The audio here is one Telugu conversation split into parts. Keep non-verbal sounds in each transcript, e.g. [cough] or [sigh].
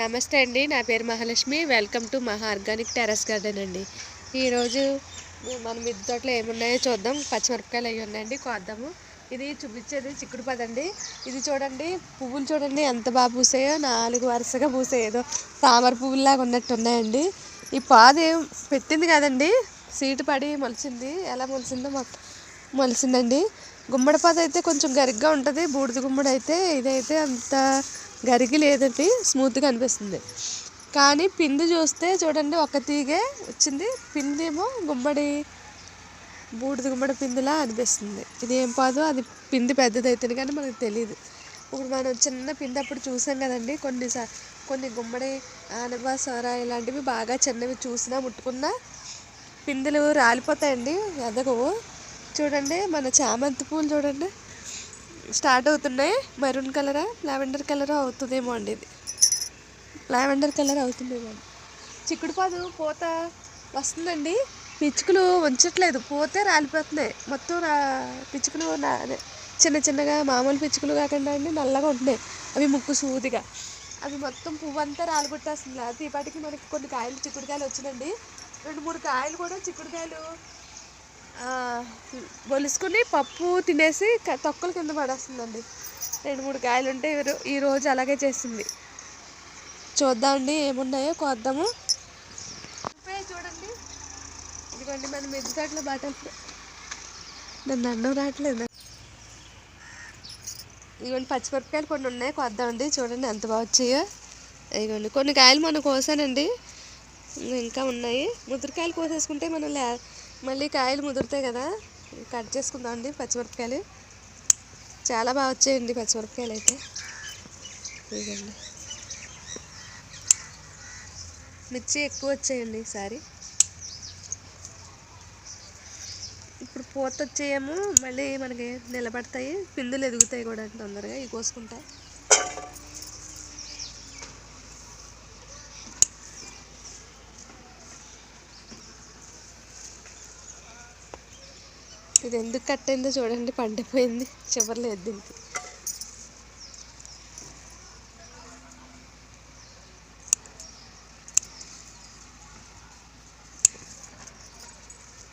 నమస్తే అండి నా పేరు Mahalakshmi. Welcome to Maha organic terrace garden అండి. ఈరోజు మన మిద్ది తోటలో ఏమున్నాయో చూద్దాం. పచ్చిమిరపకాయలు అవి ఉన్నాయండి కోద్దాము. ఇది చూపించేది చిక్కుడు పదండి ఇది చూడండి పువ్వులు చూడండి ఎంత బాగా పూసాయో. నాలుగు వరుసగా పూసాయి. ఏదో తామర పువ్వులాగా ఉన్నట్టు ఉన్నాయండి. ఈ పాదు ఏం పెట్టింది కదండి సీటు పడి మొలిచింది. ఎలా మొలిచిందో మాకు మొలిచిందండి. గుమ్మడి పాద అయితే కొంచెం గరిగ్గా ఉంటుంది బూడిద గుమ్మడి అయితే ఇదైతే అంత గరిగి లేదండి స్మూత్గా అనిపిస్తుంది. కానీ పిండి చూస్తే చూడండి ఒక తీగే వచ్చింది. పిండి ఏమో గుమ్మడి బూడిద గుమ్మడి పిండిలా అనిపిస్తుంది. ఇది ఏం పాదు అది పిండి పెద్దదైతుంది కానీ మనకు తెలియదు ఇప్పుడు మనం చిన్న పిండి అప్పుడు చూసాం కదండి కొన్ని కొన్ని గుమ్మడి ఆనవ సొర ఇలాంటివి బాగా చిన్నవి చూసినా ముట్టుకున్నా పిండిలు రాలిపోతాయండి. ఎదగవు చూడండి మన చామంతి పూలు చూడండి. స్టార్ట్ అవుతున్నాయి. మెరూన్ కలరా లావెండర్ కలర్ అవుతుందేమో అండి ఇది. లావెండర్ కలర్ అవుతుందేమో అండి. చిక్కుడు పాదు పూత వస్తుందండి. పిచ్చుకలు ఉంచట్లేదు. పోతే రాలిపోతున్నాయి. మొత్తం రా పిచ్చుకలు నా చిన్న చిన్నగా మామూలు పిచ్చుకలు కాకుండా అండి నల్లగా ఉంటున్నాయి. అవి ముక్కు సూదిగా. అవి మొత్తం పువ్వు అంతా రాలిగొట్టేస్తుంది అది మనకి కొన్ని కాయలు చిక్కుడుకాయలు వచ్చినండి రెండు మూడు కాయలు కూడా చిక్కుడుకాయలు ఒలుసుకుని పప్పు తినేసి తొక్కలు కింద పడేస్తుందండి. రెండు మూడు కాయలు ఉంటే ఈ ఈ రోజు అలాగే చేసింది. చూద్దామండి ఏమున్నాయో కోద్దాము. చూడండి. ఇదిగోండి మన మిద్దె తోటలో బాటలు. నన్ను అన్నం రావట్లేదు. ఇదిగోండి పచ్చిమిరపకాయలు కొన్ని ఉన్నాయి కొద్దామండి. చూడండి ఎంత బాగా వచ్చాయో. ఇదిగోండి కొన్ని కాయలు మనం కోసానండి. ఇంకా ఉన్నాయి. ముద్రకాయలు కోసేసుకుంటే మనం లే మళ్ళీ కాయలు ముదురుతాయి కదా కట్ చేసుకుందాం అండి పచ్చిమిరపకాయలు. చాలా బాగా వచ్చాయండి పచ్చిమిరపకాయలు అయితే. ఇదండి మిర్చి ఎక్కువ వచ్చాయండి ఈసారి. ఇప్పుడు పూత వచ్చేయేమో మళ్ళీ మనకి నిలబడతాయి పిందులు ఎదుగుతాయి కూడా తొందరగా ఇవి కోసుకుంటా. ఇది ఎందుకు కట్టయిందో చూడండి పండిపోయింది. చివరిలో ఎద్దింది.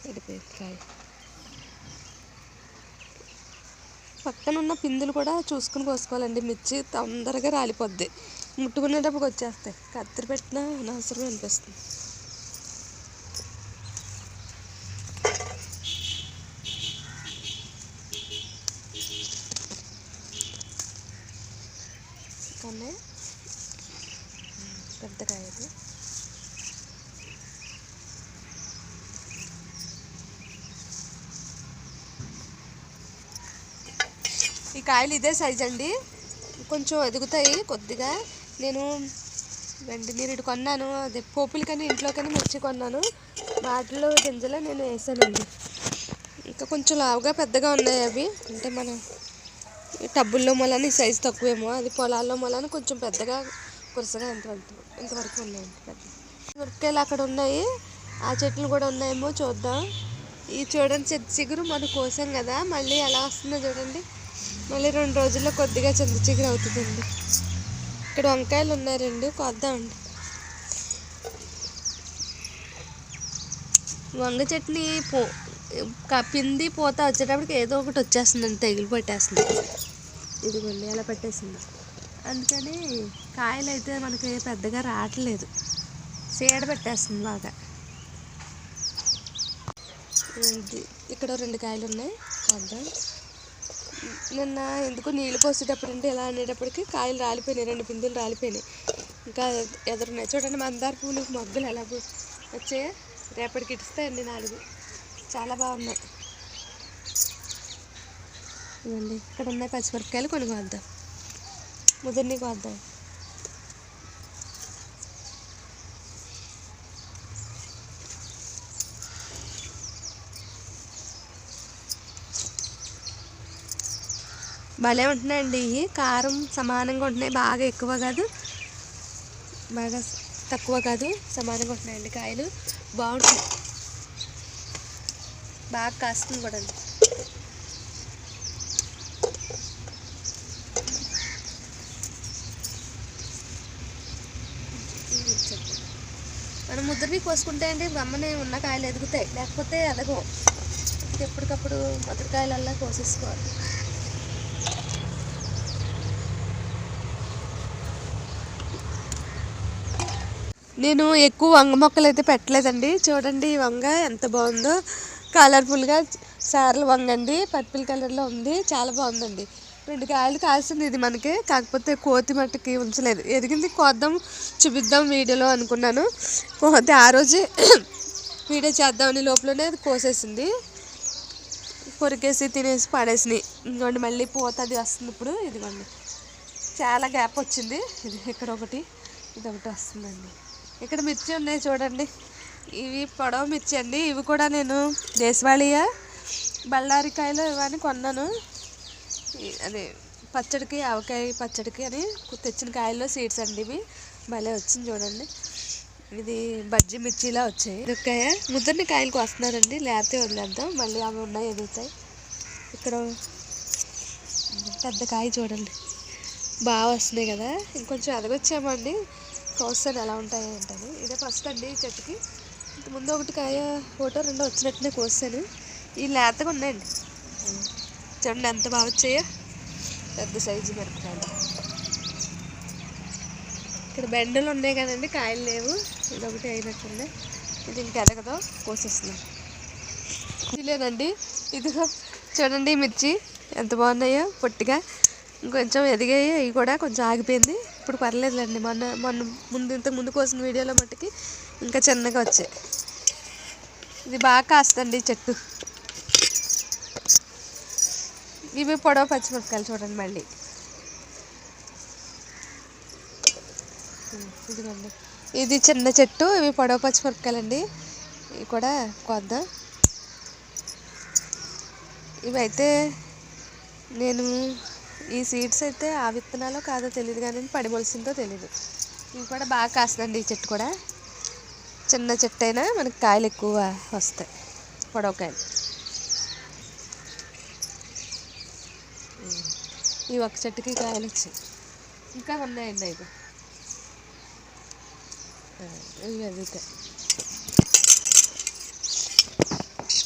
పడిపోయింది పక్కన ఉన్న పిందులు కూడా చూసుకుని కోసుకోవాలండి. మిర్చి తొందరగా రాలిపోద్ది. ముట్టుకునేటప్పుడు వచ్చేస్తాయి కత్తిరి పెట్టినా అనవసరం అనిపిస్తుంది కానీ పెద్ద కాయ ఇది ఈ కాయలు ఇదే సైజ్ అండి. కొంచెం ఎదుగుతాయి కొద్దిగా. నేను వెండి నీరుడు కొన్నాను. అదే పోపులు కానీ ఇంట్లో కానీ మిర్చి కొన్నాను. వాటిలో గింజలు నేను వేసానండి. ఇంకా కొంచెం లావుగా పెద్దగా ఉన్నాయి అవి. అంటే మనం ఈ టబ్బుల్లో మొలని సైజు తక్కువేమో. అది పొలాల్లో మొలని కొంచెం పెద్దగా కురసగా ఇంతవరకు ఇంతవరకు ఉన్నాయండి పెద్ద మిరపకాయలు అక్కడ ఉన్నాయి. ఆ చెట్లు కూడా ఉన్నాయేమో చూద్దాం. ఈ చూడండి చెట్టు చిగురు మనం కోసాం కదా. మళ్ళీ ఎలా వస్తుందో చూడండి. మళ్ళీ రెండు రోజుల్లో కొద్దిగా చింత చిగురు అవుతుందండి. ఇక్కడ వంకాయలు ఉన్నాయి రెండు కొద్దామండి వంగ చట్నీ పో పిండి పోత వచ్చేటప్పటికి ఏదో ఒకటి వచ్చేస్తుందండి తెగులు పట్టేస్తుంది. ఇదిగోండి అలా పట్టేసింది. అందుకని కాయలు అయితే మనకి పెద్దగా రావట్లేదు. సీడ పెట్టేస్తుంది బాగా. ఇక్కడ రెండు కాయలు ఉన్నాయి కొద్దాం. నిన్న ఎందుకు నీళ్ళు పోసేటప్పుడు అంటే ఇలా అనేటప్పటికి కాయలు రాలిపోయినాయి రెండు పిందులు రాలిపోయినాయి. ఇంకా ఎదురున్నాయి. చూడండి మందార పూలు మొగ్గలు ఎలా పూ- రేపటికి ఇస్తాయండి నాలుగు. చాలా బాగున్నాయి. ఇవ్వండి ఇక్కడ ఉన్నాయి పచ్చిమిరపకాయలు కొన్ని కోద్దాం ముదిరిని కోద్దాం భలే ఉంటున్నాయండి. ఇవి కారం సమానంగా ఉంటున్నాయి. బాగా ఎక్కువ కాదు. బాగా తక్కువ కాదు. సమానంగా ఉంటున్నాయండి కాయలు. బాగుంటాయి బాగా కాస్తుంది కూడా మనం ముద్రని కోసుకుంటే అండి గమ్మనే ఉన్న కాయలు ఎదుగుతాయి. లేకపోతే ఎదగవు. ఎప్పటికప్పుడు ముద్రకాయలల్లా కోసేసుకోవాలి. నేను ఎక్కువ వంగ మొక్కలు అయితే పెట్టలేదండి. చూడండి ఈ వంగ ఎంత బాగుందో. కలర్ఫుల్గా సార్లు వంగ అండి పర్పుల్ కలర్లో ఉంది. చాలా బాగుందండి. రెండు కాయలు కాల్సింది ఇది మనకి. కాకపోతే కోతి మట్టుకి ఉంచలేదు. ఎదిగింది కోద్దాం చూపిద్దాం వీడియోలో అనుకున్నాను. కోతి ఆ రోజే [coughs] వీడియో చేద్దామని లోపలనే అది కోసేసింది. కొరికేసి తినేసి పడేసినాయి. ఇంకోండి మళ్ళీ పూత అది వస్తుంది ఇప్పుడు. ఇదిగోండి. చాలా గ్యాప్ వచ్చింది. ఇది ఇక్కడ ఒకటి. ఇది ఒకటి వస్తుందండి. ఇక్కడ మిర్చి ఉన్నాయి చూడండి. ఇవి పొడవ మిర్చి అండి. ఇవి కూడా నేను దేశవాళీయ బళ్ళారికాయలు ఇవన్నీ కొన్నాను. అదే పచ్చడికి ఆవకాయ పచ్చడికి అని తెచ్చిన కాయల్లో సీడ్స్ అండి ఇవి. భలే వచ్చింది చూడండి. ఇది బజ్జి మిర్చిలా వచ్చాయి. దొక్కాయ ముద్దరిని కాయలకు వస్తున్నారండి లేకపోతే వదిలేద్దాం. మళ్ళీ అవి ఉన్నాయి ఎదుగుతాయి. ఇక్కడ పెద్ద కాయ చూడండి. బాగా వస్తున్నాయి కదా. ఇంకొంచెం ఎదగొచ్చామండి. కోస్తాను ఎలా ఉంటాయి ఏంటని. ఇదే ఫస్ట్ అండి ఈ చెట్టుకి. ముందు ఒకటి కాయ ఫోటో రెండో వచ్చినట్టునే కోస్తాను ఈ లేతగా ఉన్నాయండి. చూడండి ఎంత బాగా వచ్చాయో. పెద్ద సైజు మిరపకాయలు. ఇక్కడ బెండలు ఉన్నాయి కదండి కాయలు లేవు. ఇది ఒకటి అయినట్టుంది. ఇది ఇంకెదగదో కోసేస్తున్నాం. ఇదిలేనండి ఇదిగో చూడండి మిర్చి. ఎంత బాగున్నాయో పొట్టిగా. ఇంకొంచెం ఎదిగాయి అవి కూడా కొంచెం ఆగిపోయింది. ఇప్పుడు పర్లేదులేండి మొన్న మొన్న ముందు ఇంతకు ముందు కోసిన వీడియోలో మట్టుకి ఇంకా చిన్నగా వచ్చాయి. ఇది బాగా కాస్తండి చెట్టు. ఇవి పొడవ పచ్చిమిరపకాయలు చూడండి మళ్ళీ. ఇదిగోండి. ఇది చిన్న చెట్టు ఇవి పొడవ పచ్చిమిరపకాయలు అండి ఇవి కూడా కొద్దాం. ఇవైతే నేను ఈ సీడ్స్ అయితే ఆ విత్తనాలో కాదో తెలియదు కానీ పడి మొలిసిందో తెలియదు ఇవి కూడా బాగా కాస్తుందండి ఈ చెట్టు కూడా. చిన్న చెట్టు అయినా మనకి కాయలు ఎక్కువ వస్తాయి పొడవకాయలు. ఈ ఒక చెట్టుకి కాయలు వచ్చాయి. ఇంకా ఉన్నాయండి అయితే ఇవి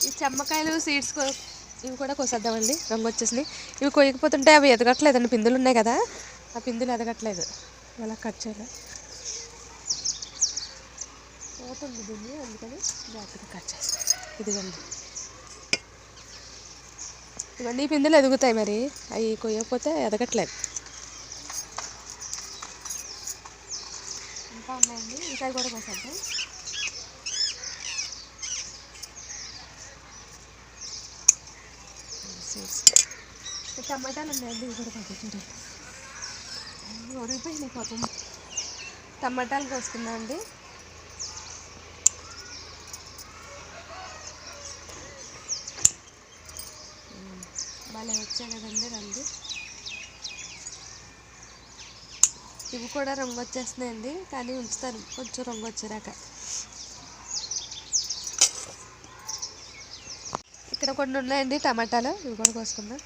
ఈ చెమ్మకాయలు సీడ్స్ కో ఇవి కూడా కోసేద్దామండి. రంగు వచ్చేసినాయి ఇవి కొయ్యకపోతుంటే అవి ఎదగట్లేదండి. పిందులు ఉన్నాయి కదా. ఆ పిందులు ఎదగట్లేదు. అలా కట్ చేయాలి. పోతుంది దీన్ని. అందుకని జాగ్రత్తగా కట్ చేస్తాం ఇదిగోండి. ఇవన్నీ ఈ పిందులు ఎదుగుతాయి మరి. అవి కొయ్యకపోతే ఎదగట్లేదు. ఇంకా ఉన్నాయండి. ఇంకా కూడా కోసేద్దాం. టమాటాలు ఉన్నాయండి ఇవి కూడా కొంచెం చూడండి ఒరిగిపోయినాయి పాపం. టమాటాలు కోసుకున్నా అండి. భలే వచ్చాయి కదండి రంగు ఇవి కూడా రంగు వచ్చేస్తున్నాయండి కానీ ఉంచుతారు. కొంచెం రంగు వచ్చేరాక ఇక్కడ కొన్ని ఉన్నాయండి టమాటాలు. ఇవి కూడా కోసుకుందాం.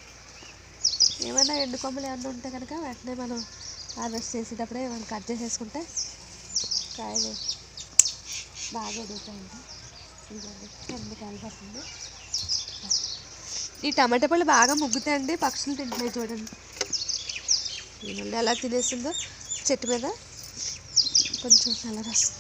ఏమైనా ఎండు కొమ్మలు ఏమైనా ఉంటే కనుక వెంటనే మనం హార్వెస్ట్ చేసేటప్పుడే మనం కట్ చేసేసుకుంటే కాయలు బాగా ఎదుగుతాయండి. ఇదిగోండి ఎన్ని కాయలు పడుతుంది. ఈ టమాటా పళ్ళు బాగా ముగ్గుతాయండి పక్షులు తింటున్నాయి చూడండి. దీనివల్ల ఎలా తినేసిందో చెట్టు మీద కొంచెం కలర్ వస్తుంది.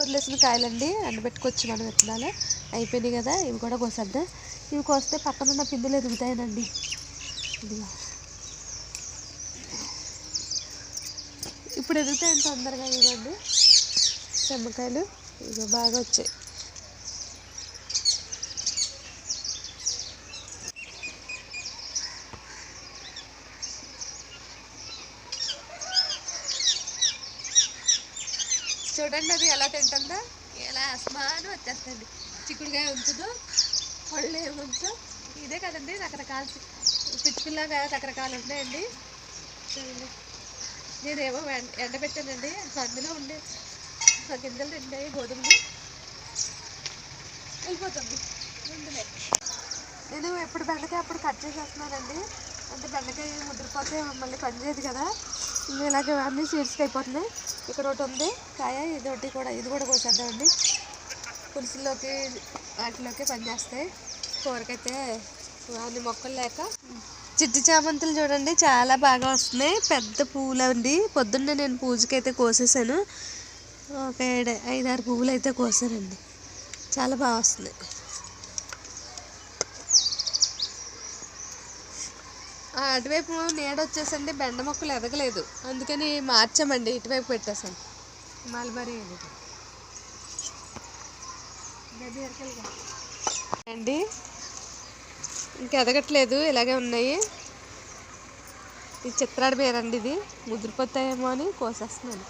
వదిలేసిన కాయలండి ఎండబెట్టుకోవచ్చు మనం విత్తనాలు అయిపోయినాయి కదా ఇవి కూడా కోసేద్దాం. ఇవి కోస్తే పక్కన ఉన్న పిందులు ఎదుగుతాయనండి. ఇదిగో. ఇప్పుడు ఎదుగుతాయి తొందరగా ఇవ్వండి. చెమ్మకాయలు ఇగో బాగా వచ్చాయి. చూడండి అది ఎలా తింటుందో. ఎలా అస్మాను వచ్చేస్తుంది చిక్కుడుకాయ ఉంచదు పళ్ళు ఏమి ఉంచు ఇదే కదండి రకరకాల పిచ్చుకుల్లాగా రకరకాలు ఉన్నాయండి. నేనేమో ఎండ- ఎండబెట్టానండి. సందులో ఉండే గింజలు తింటాయి గోధుమలు. వెళ్ళిపోతుంది. ముందులే. నేను ఎప్పుడు బెండకాయ అప్పుడు కట్ చేసేస్తున్నానండి. అంటే బెండకాయ ముద్రపోతే మళ్ళీ పనిచేయదు కదా. ఇలాగే అన్నీ సీడ్స్కి అయిపోతున్నాయి. ఇక్కడ ఒకటి ఉంది. కాయ ఇది ఒకటి కూడా ఇది కూడా కోసేద్దామండి. పులుసులోకి వాటిలోకి పనిచేస్తాయి. కూరకైతే అన్ని మొక్కలు లేక. చిట్టి చామంతులు చూడండి చాలా బాగా వస్తున్నాయి. పెద్ద పువ్వులు అండి పొద్దున్నే నేను పూజకైతే కోసేసాను ఒక ఏడు ఐదారు పువ్వులు అయితే కోసానండి. చాలా బాగా వస్తున్నాయి. ఆ, అటువైపు నీడ వచ్చేసండి బెండ మొక్కలు ఎదగలేదు. అందుకని మార్చామండి ఇటువైపు పెట్టేసాం మల్బరీ అండి ఇంకా ఎదగట్లేదు ఇలాగే ఉన్నాయి. ఇది చిత్రాడు పేరండి ఇది. ముదిరిపోతాయేమో అని కోసేస్తున్నాను.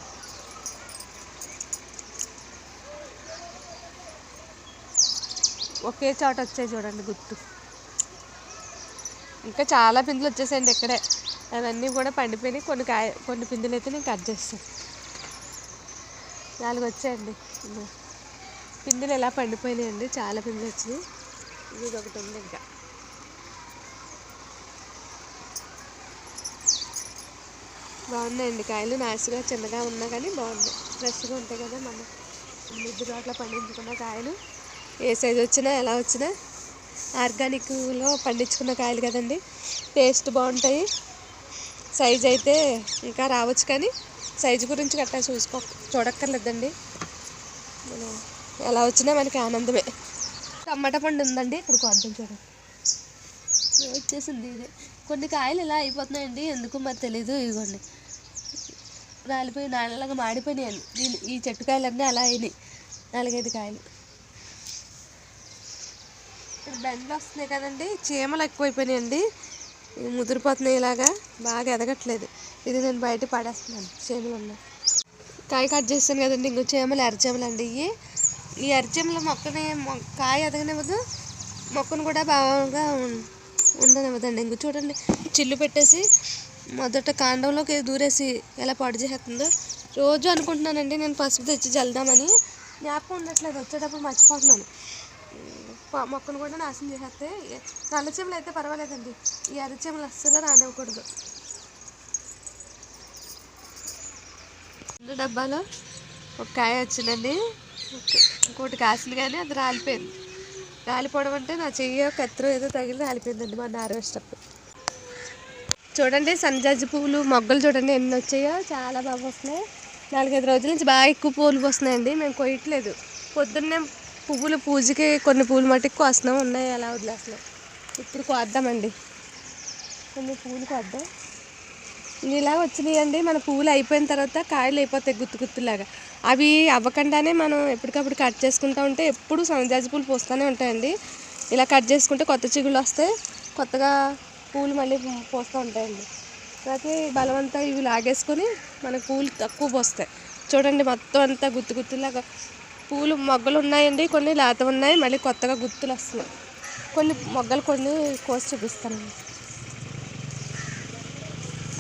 ఒకే చోట వచ్చాయి చూడండి గుర్తు. ఇంకా చాలా పిందులు వచ్చేసాయండి ఇక్కడే. అవన్నీ కూడా పండిపోయినాయి. కొన్ని కాయ కొన్ని పిందులు అయితే నేను కట్ చేస్తాను. నాలుగు వచ్చాయండి. పిందులు ఎలా పండిపోయినాయండి చాలా పిందులు వచ్చినాయి. ఇది ఒకటి ఉంది ఇంకా. బాగున్నాయండి కాయలు. నాసుగా చిన్నగా ఉన్నా కానీ బాగున్నాయి. ఫ్రెష్గా ఉంటాయి కదా మనం ముద్దు తోటలో పండించుకున్న కాయలు. ఏ సైజు వచ్చినా ఎలా వచ్చినా ఆర్గానిక్లో పండించుకున్న కాయలు కదండి. టేస్ట్ బాగుంటాయి. సైజ్ అయితే ఇంకా రావచ్చు కానీ సైజు గురించి గట్టా చూసుకో చూడక్కర్లేదండి. మనం ఎలా వచ్చినా మనకి ఆనందమే. టమాటా పండు ఉందండి ఇప్పుడు కొద్దాం చూడండి వచ్చేసింది ఇదే. కొన్ని కాయలు ఇలా అయిపోతున్నాయండి ఎందుకు మరి తెలీదు ఇదిగోండి. రాలిపోయి నాలుగు మాడిపోయినాయండి దీని ఈ చెట్టు కాయలన్నీ అలా అయినాయి నాలుగైదు కాయలు. ఇప్పుడు బెండ్లు వస్తున్నాయి కదండి చీమలు ఎక్కువైపోయినాయండి. ముదిరిపోతున్నాయి ఇలాగా బాగా ఎదగట్లేదు. ఇది నేను బయట పడేస్తున్నాను చీమలు ఉన్నాయి కాయ కట్ చేస్తాను కదండి ఇంకో చీమలు ఎర్రచీమలు అండి ఇవి. ఈ ఎర్రచీమల మొక్కని కాయ ఎదగనివ్వదు మొక్కను కూడా బాగా ఉండనివ్వదండి. ఇంక చూడండి చిల్లు పెట్టేసి మొదట కాండంలోకి దూరేసి ఎలా పాడు చేస్తుందో రోజు అనుకుంటున్నానండి నేను పసుపు తెచ్చి చల్దామని జ్ఞాపకం ఉండట్లేదు వచ్చేటప్పుడు మర్చిపోతున్నాను. మొక్కను కూడా నాశనం చేసేస్తే నల్లచీమలు అయితే పర్వాలేదండి. ఈ ఎర్రచీమలు అస్సలు రానివ్వకూడదు. డబ్బాలో ఒక కాయ వచ్చిందండి. ఇంకోటి కాసులు కానీ అది రాలిపోయింది. రాలిపోవడం అంటే నా చెయ్యి కత్తిర ఏదో తగిలి రాలిపోయిందండి మా హార్వెస్టప్పుడు చూడండి సన్నజాజి పువ్వులు మొగ్గలు చూడండి ఎన్ని వచ్చాయో చాలా బాగా వస్తున్నాయి. నాలుగైదు రోజుల నుంచి బాగా ఎక్కువ పువ్వులు వస్తున్నాయండి మేము కొయ్యట్లేదు. పొద్దున్నే పువ్వులు పూజకి కొన్ని పువ్వులు మట్టుకు కోస్తున్నాం ఉన్నాయి అలా వదిలేస్తున్నాం. ఇప్పుడు కోద్దామండి. కొన్ని పువ్వులు కోద్దాం. ఇలా వచ్చినాయండి మన పువ్వులు అయిపోయిన తర్వాత కాయలు అయిపోతాయి గుత్తు గుత్తులాగా అవి అవ్వకుండానే మనం ఎప్పటికప్పుడు కట్ చేసుకుంటూ ఉంటే ఎప్పుడు సన్నజాజి పూలు పూస్తూనే ఉంటాయండి. ఇలా కట్ చేసుకుంటే కొత్త చిగుళ్ళు వస్తాయి కొత్తగా పూలు మళ్ళీ పోస్తూ ఉంటాయండి. అయితే బలవంతా ఇవి లాగేసుకొని మనకు పూలు తక్కువ పోస్తాయి. చూడండి మొత్తం అంతా గుత్తు గుత్తులాగా పూలు మొగ్గలు ఉన్నాయండి కొన్ని లేత ఉన్నాయి మళ్ళీ కొత్తగా గుత్తులు వస్తున్నాయి. కొన్ని మొగ్గలు కొన్ని కోసి చూపిస్తానండి.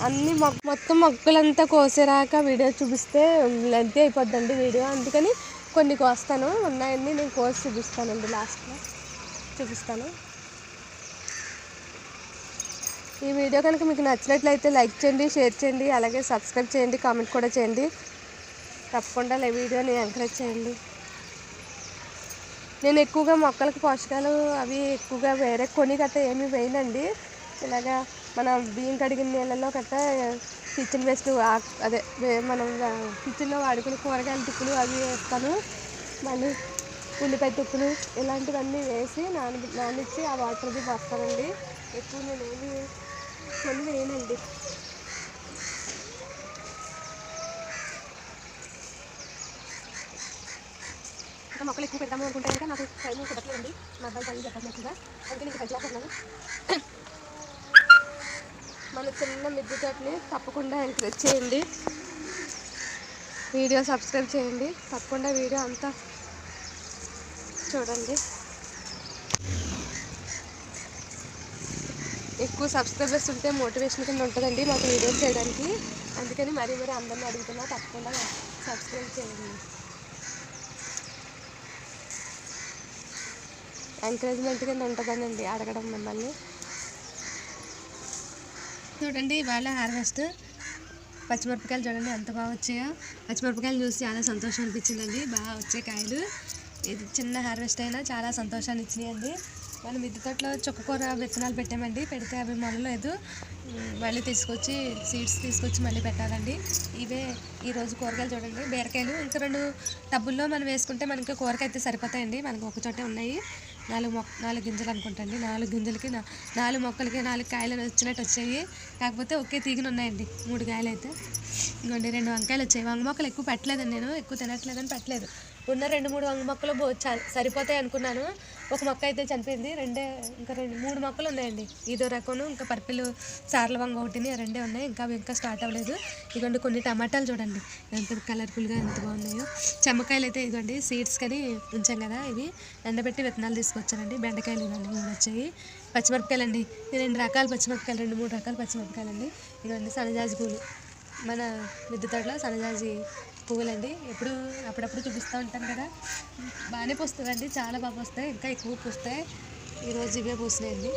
అన్ని మొత్తం మొక్కలంతా కోసేరాక వీడియో చూపిస్తే లెంత్ అయిపోద్దండి వీడియో. అందుకని కొన్ని కోస్తాను. ఉన్నాయండి నేను కోసి చూపిస్తానండి లాస్ట్లో. చూపిస్తాను. ఈ వీడియో కనుక మీకు నచ్చినట్లయితే లైక్ చేయండి షేర్ చేయండి అలాగే సబ్స్క్రైబ్ చేయండి కామెంట్ కూడా చేయండి. తప్పకుండా ఈ వీడియోని ఎంకరేజ్ చేయండి. నేను ఎక్కువగా మొక్కలకు పోషకాలు అవి ఎక్కువగా వేరే కొని గట్ట ఏమీ వేయనండి. ఇలాగా మన బియ్యం కడిగిన నీళ్ళలో కట్ట కిచెన్ వేస్ట్ అదే మనం కిచెన్లో వాడుకునే కూరగాయల తుప్పులు అవి వేస్తాను. మళ్ళీ ఉల్లిపాయ తుప్పులు ఇలాంటివన్నీ వేసి నాన నానిచ్చి ఆ వాటర్ది పోస్తానండి. ఎక్కువ నేను ఏమి కొన్ని వేయనండి. ఇంకా మొక్కలు ఎక్కువ పెడతాము అనుకుంటే కనుక నాకు టైం కుదరట్లేదండి. మా అబ్బాయి పని చెప్పట్లేదుగా అందుకే నీకు పెట్టాను మన చిన్న మిద్దె తోటని తప్పకుండా ఎంకరేజ్ చేయండి. వీడియో సబ్స్క్రైబ్ చేయండి. తప్పకుండా వీడియో అంతా చూడండి. ఎక్కువ సబ్స్క్రైబర్స్ ఉంటే మోటివేషన్ కింద ఉంటుందండి మాకు వీడియోస్ చేయడానికి. అందుకని మరీ మరీ అందరిని అడుగుతున్నా తప్పకుండా సబ్స్క్రైబ్ చేయండి. ఎంకరేజ్మెంట్ కింద ఉంటుందనండి అడగడం మిమ్మల్ని. చూడండి ఇవాళ హార్వెస్ట్. పచ్చిమిరపకాయలు చూడండి ఎంత బాగా వచ్చాయో. పచ్చిమిరపకాయలు చూసి చాలా సంతోషం అనిపించిందండి. బాగా వచ్చే కాయలు. ఇది చిన్న హార్వెస్ట్ అయినా చాలా సంతోషాన్ని ఇచ్చినాయండి. మనం మిద్దె తోటలో చుక్కకూర విత్తనాలు పెట్టామండి. పెడితే అవి మొలలేదు మళ్ళీ తీసుకొచ్చి సీడ్స్ తీసుకొచ్చి మళ్ళీ పెట్టాలండి. ఇవే ఈరోజు కూరగాయలు చూడండి. బీరకాయలు. ఇంకా రెండు టబ్బుల్లో మనం వేసుకుంటే మనకి కూరకాయ అయితే సరిపోతాయండి. మనకు ఒక చోటే ఉన్నాయి. నాలుగు మొక్క నాలుగు గింజలు అనుకుంటండి. నాలుగు గింజలకి నాలుగు మొక్కలకి నాలుగు కాయలు వచ్చినట్టు వచ్చాయి. కాకపోతే ఒకే తీగన ఉన్నాయండి. మూడు కాయలు అయితే ఇంకోండి రెండు వంకాయలు వచ్చాయి. వంగ మొక్కలు ఎక్కువ పెట్టలేదండి నేను. ఎక్కువ తినట్లేదని పెట్టలేదు. ఉన్న రెండు మూడు వంగ మొక్కలు బో చ- సరిపోతాయి అనుకున్నాను. ఒక మొక్క అయితే చనిపోయింది. రెండే ఇంకా రెండు మూడు మొక్కలు ఉన్నాయండి. ఇదో రకం ఇంకా పర్పిల్ సార్ల వంగ ఒకటిని రెండే ఉన్నాయి. ఇంకా అవి ఇంకా స్టార్ట్ అవ్వలేదు. ఇదిగోండి కొన్ని టమాటాలు చూడండి. ఎంత కలర్ఫుల్గా ఎంత బాగున్నాయో. చెమ్మకాయలు అయితే ఇదిగోండి సీడ్స్ కానీ ఉంచాం కదా ఇవి. ఎండబెట్టి విత్తనాలు తీసుకొచ్చానండి. బెండకాయలు ఇవన్నీ మూడు వచ్చాయి. పచ్చిమిరపకాయలు అండి ఈ రెండు రకాల పచ్చిమిరపకాయలు రెండు మూడు రకాల పచ్చిమిరపకాయలు అండి ఇదిగోండి సన్నజాజి పూలు. మన మిద్దె తోటలో సన్నజాజి పువ్వులండి. ఎప్పుడు అప్పుడప్పుడు చూపిస్తూ ఉంటాను కదా. బాగానే పూస్తుందండి. చాలా బాగా పూస్తాయి. ఇంకా ఎక్కువ పూస్తాయి. ఈరోజు ఇవే పూసినాయండి.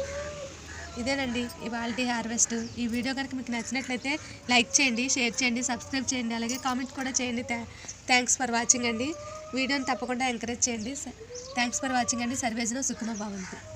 ఇదేనండి ఇవాళ హార్వెస్ట్. ఈ వీడియో కనుక మీకు నచ్చినట్లయితే లైక్ చేయండి షేర్ చేయండి సబ్స్క్రైబ్ చేయండి అలాగే కామెంట్ కూడా చేయండి. థ్యాంక్స్ ఫర్ వాచింగ్ అండి. వీడియోని తప్పకుండా ఎంకరేజ్ చేయండి. థ్యాంక్స్ ఫర్ వాచింగ్ అండి. సర్వేజ్లో సుఖనో బాగుంది